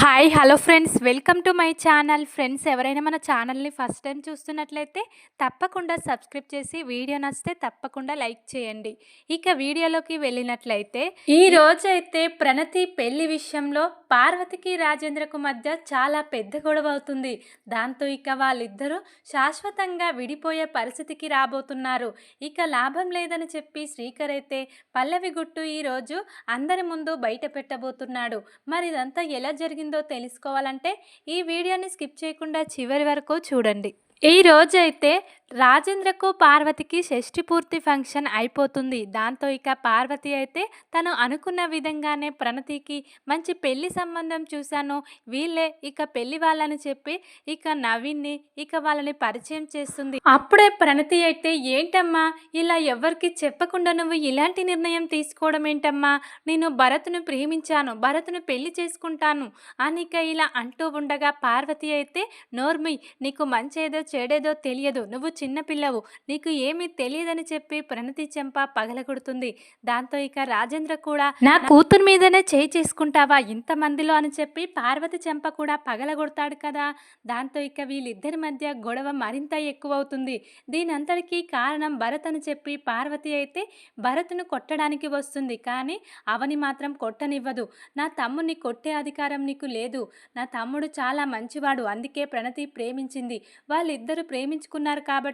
Hi hello friends welcome to my channel friends ఎవరైనా మన ఛానల్ని ఫస్ట్ టైం చూస్తున్నట్లయితే తప్పకుండా సబ్స్క్రైబ్ చేసి వీడియో నచ్చితే తప్పకుండా లైక్ చేయండి. ఇక వీడియోలోకి వెళ్ళినట్లయితే ఈ రోజైతే ప్రణతి పెళ్ళి విషయంలో పార్వతికి రాజేంద్రకు మధ్య చాలా పెద్ద గొడవ అవుతుంది. దాంతో ఇక వాళ్ళిద్దరూ శాశ్వతంగా విడిపోయే పరిస్థితికి రాబోతున్నారు. ఇక లాభం లేదని చెప్పి శ్రీకర్ అయితే పల్లవి గుట్టు ఈరోజు అందరి ముందు బయట పెట్టబోతున్నాడు. మరి ఇదంతా ఎలా జరిగిందో తెలుసుకోవాలంటే ఈ వీడియోని స్కిప్ చేయకుండా చివరి వరకు చూడండి. ఈ రోజైతే రాజేంద్రకు పార్వతికి షష్ఠి పూర్తి ఫంక్షన్ అయిపోతుంది. దాంతో ఇక పార్వతి అయితే తను అనుకున్న విధంగానే ప్రణతికి మంచి పెళ్ళి సంబంధం చూశాను. వీళ్ళే ఇక పెళ్ళి వాళ్ళని చెప్పి ఇక నవీన్ని ఇక వాళ్ళని పరిచయం చేస్తుంది. అప్పుడే ప్రణతి అయితే ఏంటమ్మా ఇలా ఎవరికి చెప్పకుండా నువ్వు ఇలాంటి నిర్ణయం తీసుకోవడం ఏంటమ్మా? నేను భరత్ను ప్రేమించాను భరత్ను పెళ్ళి చేసుకుంటాను అని ఇక ఇలా అంటూ ఉండగా పార్వతి అయితే నోర్మి నీకు మంచేదో చెడేదో తెలియదు. నువ్వు చిన్నపిల్లవు నీకు ఏమీ తెలియదని చెప్పి ప్రణతి చెంప పగలగొడుతుంది దాంతో ఇక రాజేంద్ర కూడా నా కూతురు మీదనే చేయి చేసుకుంటావా ఇంతమందిలో అని చెప్పి పార్వతి చెంప కూడా పగలగొడతాడు కదా. దాంతో ఇక వీళ్ళిద్దరి మధ్య గొడవ మరింత ఎక్కువవుతుంది. దీనంతటికీ కారణం భరత్ అని చెప్పి పార్వతి అయితే భరత్ను కొట్టడానికి వస్తుంది. కానీ అవని మాత్రం కొట్టనివ్వదు. నా తమ్ముని కొట్టే అధికారం నీకు లేదు. నా తమ్ముడు చాలా మంచివాడు. అందుకే ప్రణతి ప్రేమించింది. వాళ్ళిద్దరూ ప్రేమించుకున్నారు కాబట్టి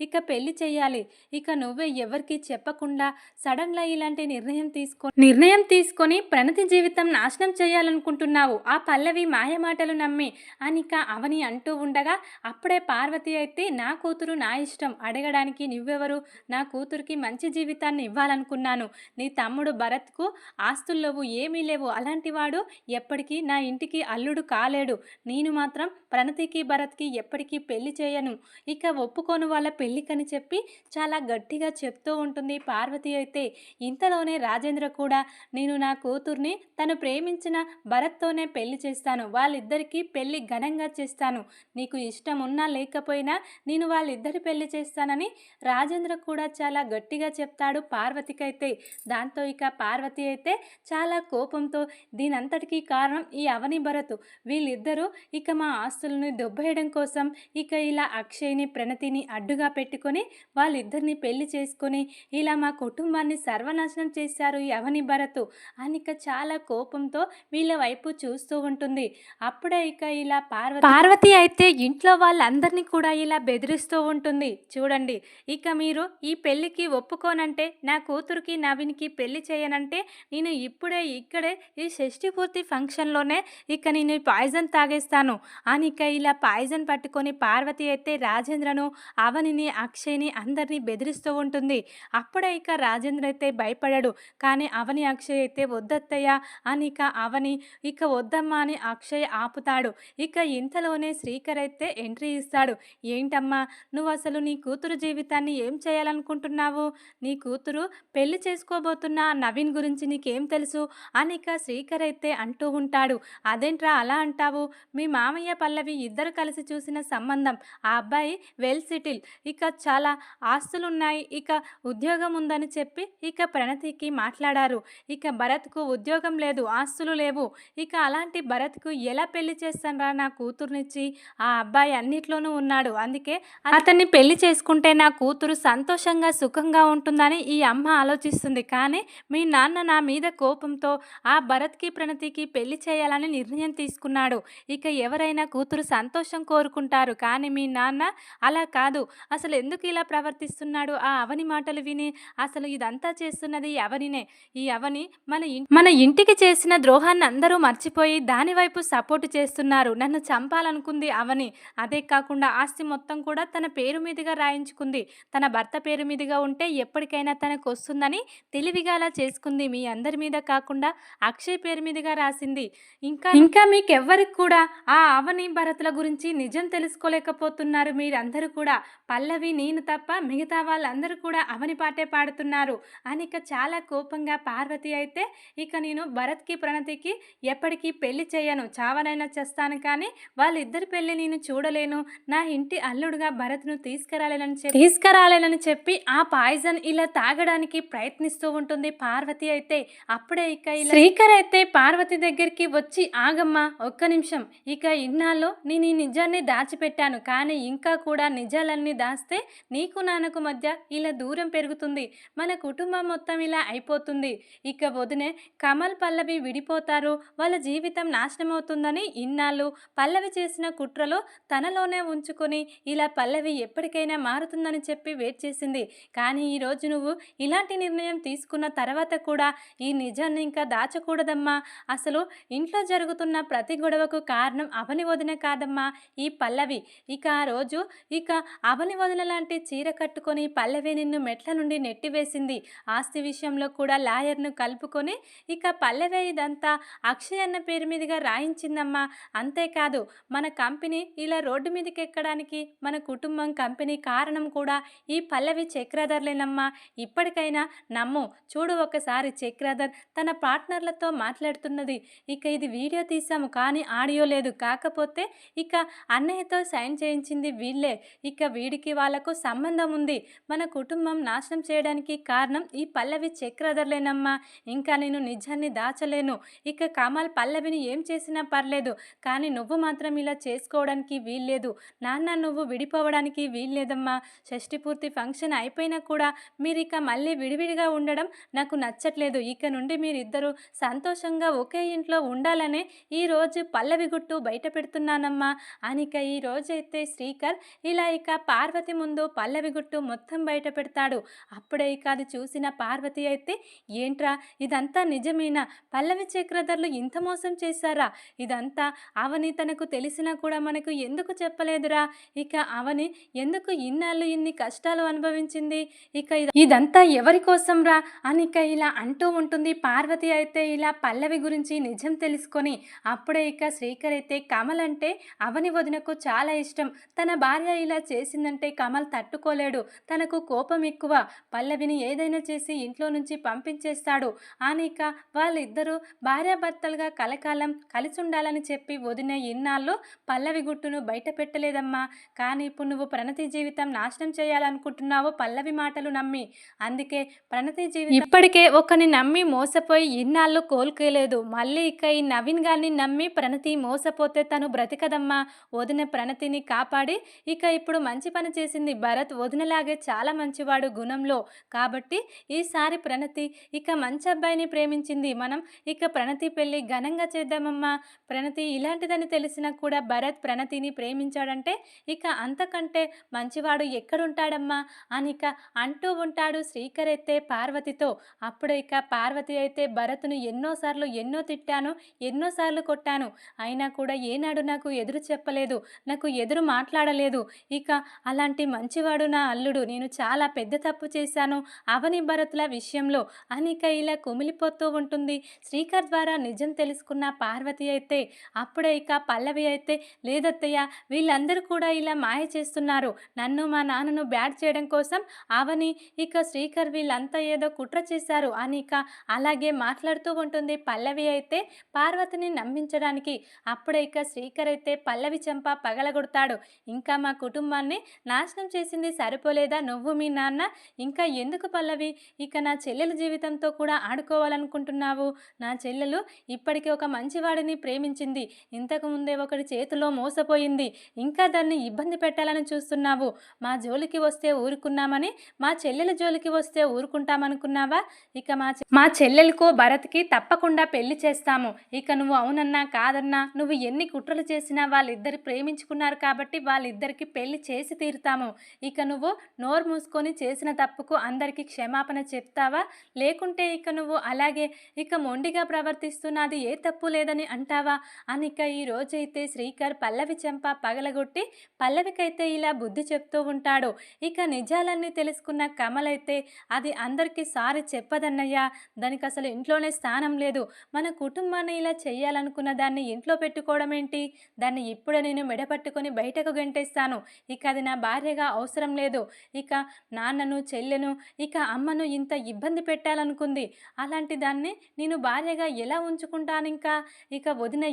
ఇక పెళ్ళి చేయాలి. ఇక నువ్వే ఎవరికి చెప్పకుండా సడన్గా ఇలాంటి నిర్ణయం తీసుకో నిర్ణయం తీసుకొని ప్రణతి జీవితం నాశనం చేయాలనుకుంటున్నావు. ఆ పల్లవి మాయమాటలు నమ్మి అనిక అవని అంటూ ఉండగా అప్పుడే పార్వతి అయితే నా కూతురు నా ఇష్టం అడగడానికి నువ్వెవరు? నా కూతురికి మంచి జీవితాన్ని ఇవ్వాలనుకున్నాను. నీ తమ్ముడు భరత్కు ఆస్తుల్లోవు ఏమీ లేవు. అలాంటి వాడు ఎప్పటికీ నా ఇంటికి అల్లుడు కాలేడు. నేను మాత్రం ప్రణతికి భరత్కి ఎప్పటికీ పెళ్ళి చేయను. ఇక ఒప్పుకో ఒప్పుకోను వాళ్ళ పెళ్ళికని చెప్పి చాలా గట్టిగా చెప్తూ ఉంటుంది. పార్వతి అయితే ఇంతలోనే రాజేంద్ర కూడా నేను నా కూతుర్ని తను ప్రేమించిన భరత్తోనే పెళ్ళి చేస్తాను. వాళ్ళిద్దరికీ పెళ్ళి ఘనంగా చేస్తాను. నీకు ఇష్టం ఉన్నా లేకపోయినా నేను వాళ్ళిద్దరి పెళ్ళి చేస్తానని రాజేంద్ర కూడా చాలా గట్టిగా చెప్తాడు పార్వతికైతే. దాంతో ఇక పార్వతి అయితే చాలా కోపంతో దీనంతటికీ కారణం ఈ అవని భరత్. వీళ్ళిద్దరూ ఇక మా ఆస్తులను దొబ్బేయడం కోసం ఇక ఇలా అక్షయ్ని ప్రణతిని అడ్డుగా పెట్టుకొని వాళ్ళిద్దరిని పెళ్ళి చేసుకొని ఇలా మా కుటుంబాన్ని సర్వనాశనం చేశారు యవని అవని భరత్. అని ఇక చాలా కోపంతో వీళ్ళ వైపు చూస్తూ ఉంటుంది. అప్పుడే ఇక ఇలా పార్వతి పార్వతి అయితే ఇంట్లో వాళ్ళందరినీ కూడా ఇలా బెదిరిస్తూ ఉంటుంది. చూడండి ఇక మీరు ఈ పెళ్ళికి ఒప్పుకోనంటే నా కూతురికి నవీన్కి పెళ్ళి చేయనంటే నేను ఇప్పుడే ఇక్కడే ఈ షష్ఠి పూర్తి ఫంక్షన్లోనే ఇక నేను పాయిజన్ తాగేస్తాను. అని ఇక ఇలా పాయిజన్ పట్టుకొని పార్వతి అయితే రాజేంద్రను అవనిని అక్షయ్ని అందరినీ బెదిరిస్తూ ఉంటుంది. అప్పుడే ఇక రాజేంద్ర అయితే భయపడాడు. కానీ అవని అక్షయ్ అయితే వద్దత్తయ్య అని ఇక అవని ఇక వద్దమ్మా అని అక్షయ్ ఆపుతాడు. ఇక ఇంతలోనే శ్రీకర్ అయితే ఎంట్రీ ఇస్తాడు. ఏంటమ్మా నువ్వు అసలు నీ కూతురు జీవితాన్ని ఏం చేయాలనుకుంటున్నావు? నీ కూతురు పెళ్ళి చేసుకోబోతున్న నవీన్ గురించి నీకేం తెలుసు? అనిక శ్రీకర్ అయితే అంటూ ఉంటాడు. అదేంట్రా అలా అంటావు? మీ మామయ్య పల్లవి ఇద్దరు కలిసి చూసిన సంబంధం. ఆ అబ్బాయి వెల్ సెటిల్. ఇక చాలా ఆస్తులు ఉన్నాయి ఇక ఉద్యోగం ఉందని చెప్పి ఇక ప్రణతికి మాట్లాడారు. ఇక భరత్కు ఉద్యోగం లేదు ఆస్తులు లేవు. ఇక అలాంటి భరత్కు ఎలా పెళ్ళి చేస్తానరా నా కూతురునిచ్చి? ఆ అబ్బాయి అన్నిట్లోనూ ఉన్నాడు. అందుకే అతన్ని పెళ్ళి చేసుకుంటే నా కూతురు సంతోషంగా సుఖంగా ఉంటుందని ఈ అమ్మ ఆలోచిస్తుంది. కానీ మీ నాన్న నా మీద కోపంతో ఆ భరత్కి ప్రణతికి పెళ్ళి చేయాలని నిర్ణయం తీసుకున్నాడు. ఇక ఎవరైనా కూతురు సంతోషం కోరుకుంటారు. కానీ మీ నాన్న అలా కాదు అసలు ఎందుకు ఇలా ప్రవర్తిస్తున్నాడు? ఆ అవని మాటలు విని అసలు ఇదంతా చేస్తున్నది ఈ అవనినే. ఈ అవని మన మన ఇంటికి చేసిన ద్రోహాన్ని అందరూ మర్చిపోయి దాని వైపు సపోర్ట్ చేస్తున్నారు. నన్ను చంపాలనుకుంది అవని. అదే కాకుండా ఆస్తి మొత్తం కూడా తన పేరు మీదుగా రాయించుకుంది. తన భర్త పేరు మీదుగా ఉంటే ఎప్పటికైనా తనకు వస్తుందని తెలివిగా అలా చేసుకుంది. మీ అందరి మీద కాకుండా అక్షయ్ పేరు మీదుగా రాసింది. ఇంకా ఇంకా మీకెవ్వరికి కూడా ఆ అవని భరతుల గురించి నిజం తెలుసుకోలేకపోతున్నారు మీరందరూ కూడా. పల్లవి నేను తప్ప మిగతా వాళ్ళందరూ కూడా అవని పాటే పాడుతున్నారు. అని ఇక చాలా కోపంగా పార్వతి అయితే ఇక నేను భరత్కి ప్రణతికి ఎప్పటికీ పెళ్ళి చేయను చావనైనా చేస్తాను కానీ వాళ్ళిద్దరి పెళ్ళి నేను చూడలేను. నా ఇంటి అల్లుడుగా భరత్ను తీసుకురాలేనని చెప్పి తీసుకురాలేనని చెప్పి ఆ పాయిజన్ ఇలా తాగడానికి ప్రయత్నిస్తూ ఉంటుంది పార్వతి అయితే. అప్పుడే ఇక ఇలా శ్రీకర్ అయితే పార్వతి దగ్గరికి వచ్చి ఆగమ్మా ఒక్క నిమిషం. ఇక ఇన్నాళ్ళు నేను ఈ నిజాన్ని దాచిపెట్టాను. కానీ ఇంకా కూడా నిజాలన్నీ దాస్తే నీకు నాన్నకు మధ్య ఇలా దూరం పెరుగుతుంది. మన కుటుంబం మొత్తం ఇలా అయిపోతుంది. ఇక వదినే కమల్ పల్లవి విడిపోతారు. వాళ్ళ జీవితం నాశనం అవుతుందని ఇన్నాళ్ళు పల్లవి చేసిన కుట్రలో తనలోనే ఉంచుకొని ఇలా పల్లవి ఎప్పటికైనా మారుతుందని చెప్పి వెయిట్ చేసింది. కానీ ఈరోజు నువ్వు ఇలాంటి నిర్ణయం తీసుకున్న తర్వాత కూడా ఈ నిజాన్ని ఇంకా దాచకూడదమ్మా. అసలు ఇంట్లో జరుగుతున్న ప్రతి గొడవకు కారణం అవని వదిన కాదమ్మా ఈ పల్లవి. ఇక ఆ రోజు ఇక అవని వదల లాంటి చీర కట్టుకొని పల్లవి నిన్ను మెట్ల నుండి నెట్టివేసింది ఆస్తి విషయంలో కూడా లాయర్ను కలుపుకొని ఇక పల్లవి ఇదంతా అక్షయ్ అన్న పేరు మీదుగా రాయించిందమ్మా. అంతేకాదు మన కంపెనీ ఇలా రోడ్డు మీదకి ఎక్కడానికి మన కుటుంబం కంపెనీ కారణం కూడా ఈ పల్లవి చక్రధర్లేనమ్మా. ఇప్పటికైనా నమ్ము చూడు ఒకసారి చక్రధర్ తన పార్ట్నర్లతో మాట్లాడుతున్నది. ఇక ఇది వీడియో తీసాము కానీ ఆడియో లేదు. కాకపోతే ఇక అన్నయ్యతో సైన్ చేయించింది వీళ్ళే. ఇక వీడికి వాళ్ళకు సంబంధం ఉంది. మన కుటుంబం నాశనం చేయడానికి కారణం ఈ పల్లవి చక్రధర్లేనమ్మా. ఇంకా నేను నిజాన్ని దాచలేను. ఇక కమల్ పల్లవిని ఏం చేసినా పర్లేదు. కానీ నువ్వు మాత్రం ఇలా చేసుకోవడానికి వీల్లేదు. నాన్న నువ్వు విడిపోవడానికి వీల్లేదమ్మా. షష్టి పూర్తి ఫంక్షన్ అయిపోయినా కూడా మీరు ఇక మళ్ళీ విడివిడిగా ఉండడం నాకు నచ్చట్లేదు. ఇక నుండి మీరిద్దరూ సంతోషంగా ఒకే ఇంట్లో ఉండాలనే ఈరోజు పల్లవి గుట్టు బయట పెడుతున్నానమ్మా. అనిక ఈ రోజైతే శ్రీకర్ ఇలా ఇక పార్వతి ముందు పల్లవి గుట్టు మొత్తం బయట పెడతాడు అప్పుడే ఇక అది చూసిన పార్వతి అయితే ఏంట్రా ఇదంతా నిజమేనా? పల్లవి చక్రధర్లు ఇంత మోసం చేశారా? ఇదంతా అవని తనకు తెలిసినా కూడా మనకు ఎందుకు చెప్పలేదురా? ఇక అవని ఎందుకు ఇన్నాళ్ళు ఇన్ని కష్టాలు అనుభవించింది? ఇక ఇదంతా ఎవరి కోసం రా అనిక ఇలా అంటూ ఉంటుంది పార్వతి అయితే ఇలా పల్లవి గురించి నిజం తెలుసుకొని అప్పుడే ఇక శ్రీకర్ అయితే కమల్ అంటే అవని వదినకు చాలా ఇష్టం. తన భార్య ఇలా చేసిందంటే కమల్ తట్టుకోలేడు. తనకు కోపం ఎక్కువ. పల్లవిని ఏదైనా చేసి ఇంట్లో నుంచి పంపించేస్తాడు. అనిక వాళ్ళిద్దరూ భార్యాభర్తలుగా కలకాలం కలిసి ఉండాలని చెప్పి వదిన ఇన్నాళ్ళు పల్లవి గుట్టును బయట పెట్టలేదమ్మా. కానీ ఇప్పుడు నువ్వు ప్రణతి జీవితం నాశనం చేయాలనుకుంటున్నావు పల్లవి మాటలు నమ్మి. అందుకే ప్రణతి జీవితం ఇప్పటికే ఒకని నమ్మి మోసపోయి ఇన్నాళ్ళు కోలుకోలేదు మళ్ళీ ఇక ఈ నవీన్ గారిని నమ్మి ప్రణతి మోసపోతే తను బ్రతికదమ్మా. వదిన ప్రణతిని కాపాడి ఇక ఇప్పుడు మంచి పని చేసింది. భరత్ వదినలాగే చాలా మంచివాడు గుణంలో. కాబట్టి ఈసారి ప్రణతి ఇక మంచి అబ్బాయిని ప్రేమించింది. మనం ఇక ప్రణతి పెళ్ళి ఘనంగా చేద్దామమ్మా. ప్రణతి ఇలాంటిదని తెలిసినా కూడా భరత్ ప్రణతిని ప్రేమించాడంటే ఇక అంతకంటే మంచివాడు ఎక్కడుంటాడమ్మా అని ఇక అంటూ ఉంటాడు శ్రీకర్ అయితే పార్వతితో. అప్పుడు ఇక పార్వతి అయితే భరత్ను ఎన్నోసార్లు ఎన్నో తిట్టాను ఎన్నోసార్లు కొట్టాను. అయినా కూడా ఏనాడు నాకు ఎదురు చెప్పలేదు నాకు ఎదురు మాట్లాడలేదు. ఇక అలాంటి మంచివాడు నా అల్లుడు. నేను చాలా పెద్ద తప్పు చేశాను. అవని భరతుల విషయంలో అనిక ఇలా కుమిలిపోతూ ఉంటుంది. శ్రీకర్ ద్వారా నిజం తెలుసుకున్న పార్వతి అయితే అప్పుడే ఇక పల్లవి అయితే లేదత్తయ్య వీళ్ళందరూ కూడా ఇలా మాయ చేస్తున్నారు. నన్ను మా నాన్నను బ్యాడ్ చేయడం కోసం అవని ఇక శ్రీకర్ వీళ్ళంతా ఏదో కుట్ర చేశారు అని ఇక అలాగే మాట్లాడుతూ ఉంటుంది. పల్లవి అయితే పార్వతిని నమ్మించడానికి అప్పుడే ఇక శ్రీకర్ అయితే పల్లవి చెంప పగలగొడతాడు. ఇంకా మా కుటుంబాన్ని నాశనం చేసింది సరిపోలేదా? నువ్వు మీ నాన్న ఇంకా ఎందుకు పల్లవి? ఇక నా చెల్లెల జీవితంతో కూడా ఆడుకోవాలనుకుంటున్నావు. నా చెల్లెలు ఇప్పటికీ ఒక మంచివాడిని ప్రేమించింది. ఇంతకు ముందే ఒకటి చేతిలో మోసపోయింది. ఇంకా దాన్ని ఇబ్బంది పెట్టాలని చూస్తున్నావు. మా జోలికి వస్తే ఊరుకున్నామని మా చెల్లెల జోలికి వస్తే ఊరుకుంటామనుకున్నావా? ఇక మా మా చెల్లెలకు భరత్కి తప్పకుండా పెళ్ళి చేస్తాము. ఇక నువ్వు అవునన్నా కాదన్నా నువ్వు ఎన్ని కుట్రలు చేసినా వాళ్ళిద్దరు ప్రేమించుకున్నారు కాబట్టి వాళ్ళిద్దరికి పెళ్ళి చేసి తీరుతాము. ఇక నువ్వు నోరు మూసుకొని చేసిన తప్పుకు అందరికీ క్షమాపణ చెప్తావా? లేకుంటే ఇక నువ్వు అలాగే ఇక మొండిగా ప్రవర్తిస్తున్నది ఏ తప్పు లేదని అంటావా? అని ఇక ఈ రోజైతే శ్రీకర్ పల్లవి చెంప పగలగొట్టి పల్లవికైతే ఇలా బుద్ధి చెప్తూ ఉంటాడు. ఇక నిజాలన్నీ తెలుసుకున్న కమల్ అయితే అది అందరికీ సారి చెప్పదన్నయ్యా. దానికి అసలు ఇంట్లోనే స్థానం లేదు. మన కుటుంబాన్ని ఇలా చేయాలనుకున్న దాన్ని ఇంట్లో పెట్టుకోవడం ఏంటి దాన్ని ఇప్పుడే నేను మెడపట్టుకొని బయటకు గంటేస్తాను. ఇక అది నా భార్యగా అవసరం లేదు. ఇక నాన్నను చెల్లెను ఇక అమ్మను ఇంత ఇబ్బంది పెట్టాలనుకుంది. అలాంటి దాన్ని నేను భార్యగా ఎలా ఉంచుకుంటాను ఇంకా ఇక వదిన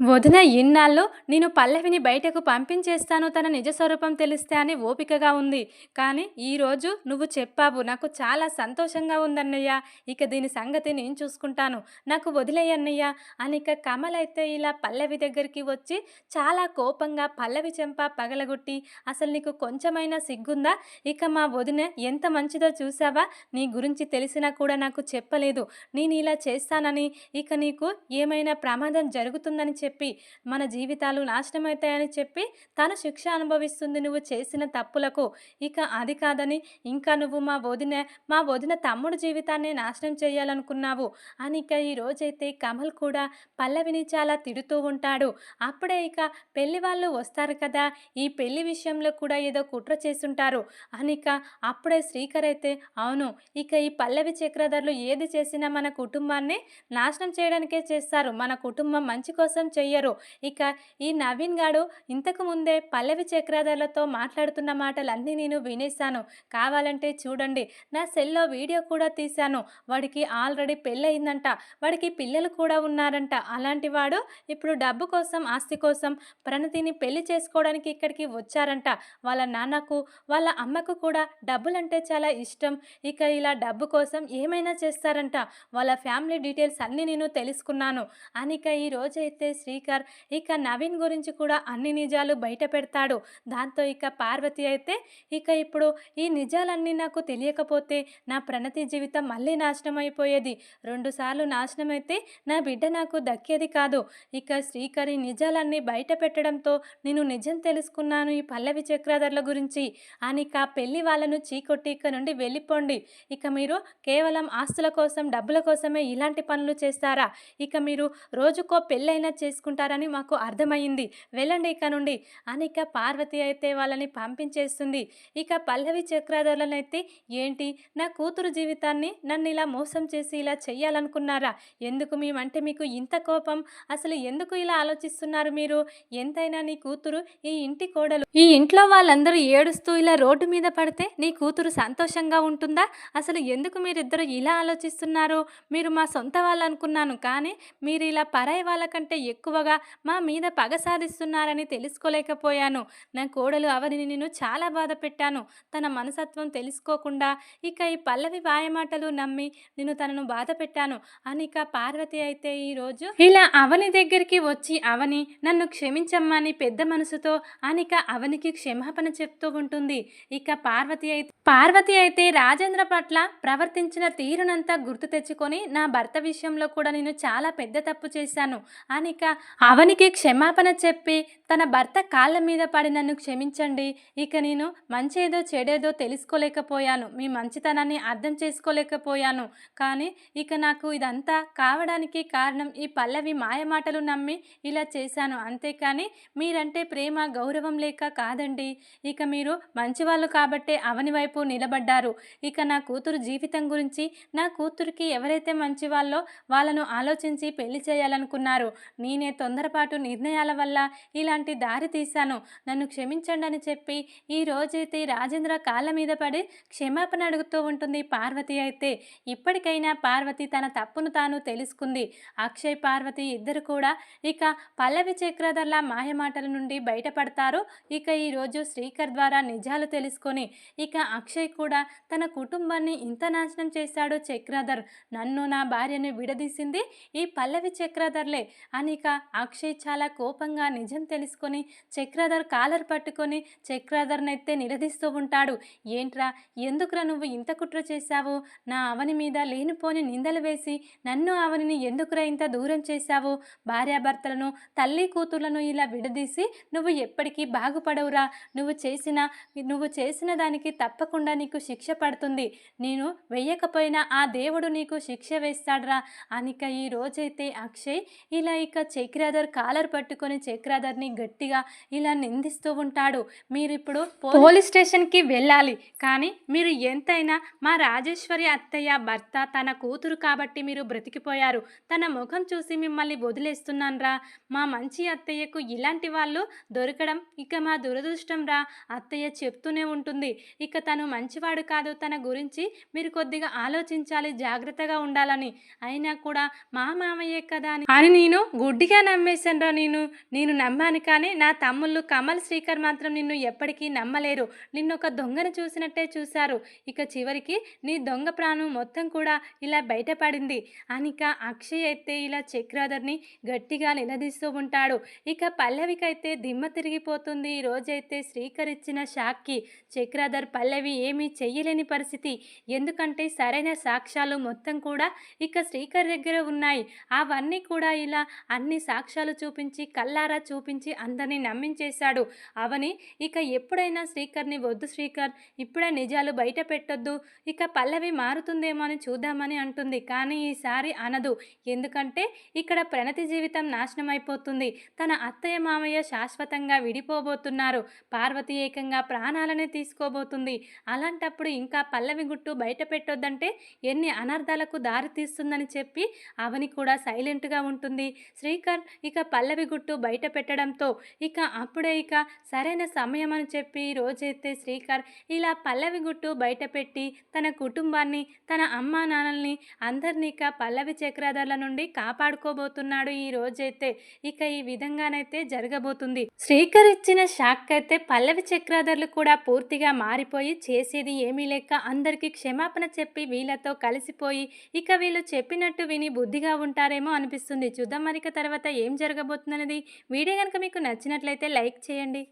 వదిన ఇన్నాళ్ళు నేను పల్లవిని బయటకు పంపించేస్తాను తన నిజ స్వరూపం తెలిస్తే అని ఓపికగా ఉంది. కానీ ఈరోజు నువ్వు చెప్పావు నాకు చాలా సంతోషంగా ఉందన్నయ్య. ఇక దీని సంగతి నేను చూసుకుంటాను. నాకు వదిలేయన్నయ్య. అని ఇక కమల్ అయితే ఇలా పల్లవి దగ్గరికి వచ్చి చాలా కోపంగా పల్లవి చెంప పగలగొట్టి అసలు నీకు కొంచెమైనా సిగ్గుందా? ఇక మా వదిన ఎంత మంచిదో చూసావా? నీ గురించి తెలిసినా కూడా నాకు చెప్పలేదు. నేను ఇలా చేస్తానని. ఇక నీకు ఏమైనా ప్రమాదం జరుగుతుందని చెప్పి మన జీవితాలు నాశనమవుతాయని చెప్పి తను శిక్ష అనుభవిస్తుంది. నువ్వు చేసిన తప్పులకు ఇక అది కాదని ఇంకా నువ్వు మా వదిన మా వదిన తమ్ముడు జీవితాన్ని నాశనం చేయాలనుకున్నావు అని ఇక ఈ రోజైతే కమల్ కూడా పల్లవిని చాలా తిడుతూ ఉంటాడు. అప్పుడే ఇక పెళ్ళి వాళ్ళు వస్తారు కదా ఈ పెళ్ళి విషయంలో కూడా ఏదో కుట్ర చేసుంటారు అనిక అప్పుడే శ్రీకర్ అయితే అవును ఇక ఈ పల్లవి చక్రధర్లు ఏది చేసినా మన కుటుంబాన్ని నాశనం చేయడానికే చేస్తారు. మన కుటుంబం మంచి కోసం చెయ్యరు. ఇక ఈ నవీన్ గాడు ఇంతకు ముందే పల్లవి చక్రధర్లతో మాట్లాడుతున్న మాటలన్నీ నేను వినేశాను. కావాలంటే చూడండి. నా సెల్లో వీడియో కూడా తీశాను. వాడికి ఆల్రెడీ పెళ్ళయిందంట. వాడికి పిల్లలు కూడా ఉన్నారంట. అలాంటి వాడు ఇప్పుడు డబ్బు కోసం ఆస్తి కోసం ప్రణతిని పెళ్ళి చేసుకోవడానికి ఇక్కడికి వచ్చారంట. వాళ్ళ నాన్నకు వాళ్ళ అమ్మకు కూడా డబ్బులంటే చాలా ఇష్టం. ఇక ఇలా డబ్బు కోసం ఏమైనా చేస్తారంట. వాళ్ళ ఫ్యామిలీ డీటెయిల్స్ అన్నీ నేను తెలుసుకున్నాను. అనిక ఈ రోజైతే శ్రీకర్ ఇక నవీన్ గురించి కూడా అన్ని నిజాలు బయట పెడతాడు. దాంతో ఇక పార్వతి అయితే ఇక ఇప్పుడు ఈ నిజాలన్నీ నాకు తెలియకపోతే నా ప్రణతి జీవితం మళ్ళీ నాశనం అయిపోయేది. రెండుసార్లు నాశనం అయితే నా బిడ్డ నాకు దక్కేది కాదు. ఇక శ్రీకర్ ఈ నిజాలన్నీ బయట పెట్టడంతో నేను నిజం తెలుసుకున్నాను ఈ పల్లవి చక్రధర్ల గురించి. అనిక పెళ్ళి వాళ్ళను చీకొట్టి ఇక నుండి వెళ్ళిపోండి. ఇక మీరు కేవలం ఆస్తుల కోసం డబ్బుల కోసమే ఇలాంటి పనులు చేస్తారా? ఇక మీరు రోజుకో పెళ్ళైనా చేసుకుంటారని మాకు అర్థమైంది వెళ్ళండి ఇక నుండి. అనిక పార్వతి అయితే వాళ్ళని పంపించేస్తుంది. ఇక పల్లవి చక్రధరులనైతే ఏంటి? నా కూతురు జీవితాన్ని నన్ను ఇలా మోసం చేసి ఇలా చెయ్యాలనుకున్నారా? ఎందుకు మేమంటే మీకు ఇంత కోపం? అసలు ఎందుకు ఇలా ఆలోచిస్తున్నారు మీరు? ఎంతైనా నీ కూతురు ఈ ఇంటి కోడలు. ఈ ఇంట్లో వాళ్ళందరూ ఏడుస్తూ ఇలా రోడ్డు మీద పడితే నీ కూతురు సంతోషంగా ఉంటుందా? అసలు ఎందుకు మీరిద్దరు ఇలా ఆలోచిస్తున్నారు? మీరు మా సొంత వాళ్ళు అనుకున్నాను కానీ మీరు ఇలా పరాయి వాళ్ళకంటే ఎక్కువగా మా మీద పగ సాధిస్తున్నారని తెలుసుకోలేకపోయాను. నా కోడలు అవని నేను చాలా బాధ పెట్టాను. తన మనసత్వం తెలుసుకోకుండా ఇక ఈ పల్లవి వాయమాటలు నమ్మి నేను తనను బాధ పెట్టాను. అనిక పార్వతి అయితే ఈరోజు ఇలా అవని దగ్గరికి వచ్చి అవని నన్ను క్షమించమ్మని పెద్ద మనసుతో అనిక అవనికి క్షమాపణ చెప్తూ ఉంటుంది. ఇక పార్వతి అయితే పార్వతి అయితే రాజేంద్ర పట్ల ప్రవర్తించిన తీరునంతా గుర్తు తెచ్చుకొని నా భర్త విషయంలో కూడా నేను చాలా పెద్ద తప్పు చేశాను. అనిక అవనికి క్షమాపణ చెప్పి తన భర్త కాళ్ళ మీద పడి నన్ను క్షమించండి. ఇక నేను మంచేదో చెడేదో తెలుసుకోలేకపోయాను. మీ మంచితనాన్ని అర్థం చేసుకోలేకపోయాను. కానీ ఇక నాకు ఇదంతా కావడానికి కారణం ఈ పల్లవి మాయమాటలు నమ్మి ఇలా చేశాను. అంతేకాని మీరంటే ప్రేమ గౌరవం లేక కాదండి. ఇక మీరు మంచివాళ్ళు కాబట్టే అవని వైపు నిలబడ్డారు. ఇక నా కూతురు జీవితం గురించి నా కూతురికి ఎవరైతే మంచి వాళ్ళో వాళ్ళను ఆలోచించి పెళ్ళి చేయాలనుకున్నారు నేనే తొందరపాటు నిర్ణయాల వల్ల ఇలాంటి దారి తీశాను. నన్ను క్షమించండి అని చెప్పి ఈ రోజైతే రాజేంద్ర కాళ్ళ మీద పడి క్షమాపణ అడుగుతూ ఉంటుంది పార్వతి అయితే. ఇప్పటికైనా పార్వతి తన తప్పును తాను తెలుసుకుంది. అక్షయ్ పార్వతి ఇద్దరు కూడా ఇక పల్లవి చక్రధర్ల మాయమాటల నుండి బయటపడతారు. ఇక ఈరోజు శ్రీకర్ ద్వారా నిజాలు తెలుసుకొని ఇక అక్షయ్ కూడా తన కుటుంబాన్ని ఇంత నాశనం చేశాడు చక్రధర్. నన్ను నా భార్యను విడదీసింది ఈ పల్లవి చక్రధర్లే. అని అక్షయ్ చాలా కోపంగా నిజం తెలుసుకొని చక్రధర్ కాలర్ పట్టుకొని చక్రధర్నైతే నిలదీస్తూ ఉంటాడు. ఏంట్రా ఎందుకురా నువ్వు ఇంత కుట్ర చేశావు? నా అవని మీద లేనిపోని నిందలు వేసి నన్ను అవనిని ఎందుకురా ఇంత దూరం చేశావు? భార్యాభర్తలను తల్లి కూతుర్లను ఇలా విడదీసి నువ్వు ఎప్పటికీ బాగుపడవురా. నువ్వు చేసిన నువ్వు చేసిన దానికి తప్పకుండా నీకు శిక్ష పడుతుంది. నేను వెయ్యకపోయినా ఆ దేవుడు నీకు శిక్ష వేస్తాడ్రా. అనిక ఈ రోజైతే అక్షయ్ ఇలా ఇక చక్రాధర్ కాలర్ పట్టుకొని చక్రాధర్ని గట్టిగా ఇలా నిందిస్తూ ఉంటాడు. మీరు ఇప్పుడు పోలీస్ స్టేషన్కి వెళ్ళాలి. కానీ మీరు ఎంతైనా మా రాజేశ్వరి అత్తయ్య భర్త తన కూతురు కాబట్టి మీరు బ్రతికిపోయారు. తన ముఖం చూసి మిమ్మల్ని వదిలేస్తున్నాను రా మా మంచి అత్తయ్యకు ఇలాంటి వాళ్ళు దొరకడం ఇక మా దురదృష్టం రా. అత్తయ్య చెప్తూనే ఉంటుంది. ఇక తను మంచివాడు కాదు. తన గురించి మీరు కొద్దిగా ఆలోచించాలి. జాగ్రత్తగా ఉండాలని. అయినా కూడా మా మామయ్యే కదా అని. నేను గుడ్డిగా నమ్మేశానురా నేను. నేను నమ్మాను కానీ నా తమ్ముళ్ళు కమల్ శ్రీకర్ మాత్రం నిన్ను ఎప్పటికీ నమ్మలేరు. నిన్ను ఒక దొంగను చూసినట్టే చూశారు. ఇక చివరికి నీ దొంగ ప్రాణం మొత్తం కూడా ఇలా బయటపడింది. అనిక అక్షయ్ అయితే ఇలా చక్రాధర్ని గట్టిగా నిలదీస్తూ ఉంటాడు. ఇక పల్లవికైతే దిమ్మ తిరిగిపోతుంది. ఈ రోజైతే శ్రీకర్ ఇచ్చిన షాక్కి చక్రాధర్ పల్లవి ఏమీ చెయ్యలేని పరిస్థితి. ఎందుకంటే సరైన సాక్ష్యాలు మొత్తం కూడా ఇక శ్రీకర్ దగ్గర ఉన్నాయి. అవన్నీ కూడా ఇలా అన్ని సాక్ష్యాలు చూపించి కల్లారా చూపించి అందరినీ నమ్మించేశాడు. అవని ఇక ఎప్పుడైనా శ్రీకర్ని వద్దు శ్రీకర్ ఇప్పుడే నిజాలు బయట పెట్టొద్దు ఇక పల్లవి మారుతుందేమో అని చూద్దామని అంటుంది. కానీ ఈసారి అనదు. ఎందుకంటే ఇక్కడ ప్రణతి జీవితం నాశనం అయిపోతుంది తన అత్తయ్య మామయ్య శాశ్వతంగా విడిపోబోతున్నారు. పార్వతి ఏకంగా ప్రాణాలనే తీసుకోబోతుంది. అలాంటప్పుడు ఇంకా పల్లవి గుట్టు బయట పెట్టొద్దంటే ఎన్ని అనర్థాలకు దారి తీస్తుందని చెప్పి అవని కూడా సైలెంట్గా ఉంటుంది. శ్రీకర్ ఇక పల్లవి గుట్టు బయట పెట్టడంతో ఇక అప్పుడే ఇక సరైన సమయం అని చెప్పి రోజైతే శ్రీకర్ ఇలా పల్లవి గుట్టు బయట పెట్టి తన కుటుంబాన్ని తన అమ్మా నాన్నల్ని అందరినీ ఇక పల్లవి చక్రాధర్ల నుండి కాపాడుకోబోతున్నాడు ఈ రోజైతే ఇక ఈ విధంగానైతే జరగబోతుంది. శ్రీకర్ ఇచ్చిన షాక్ అయితే పల్లవి చక్రాధర్లు కూడా పూర్తిగా మారిపోయి చేసేది ఏమీ లేక అందరికీ క్షమాపణ చెప్పి వీళ్ళతో కలిసిపోయి ఇక వీళ్ళు చెప్పినట్టు విని బుద్ధిగా ఉంటారేమో అనిపిస్తుంది. చూద్దాం మరిక తర్వాత ఏం జరగబోతుందనేది వీడియో కనుక మీకు నచ్చినట్లయితే లైక్ చేయండి.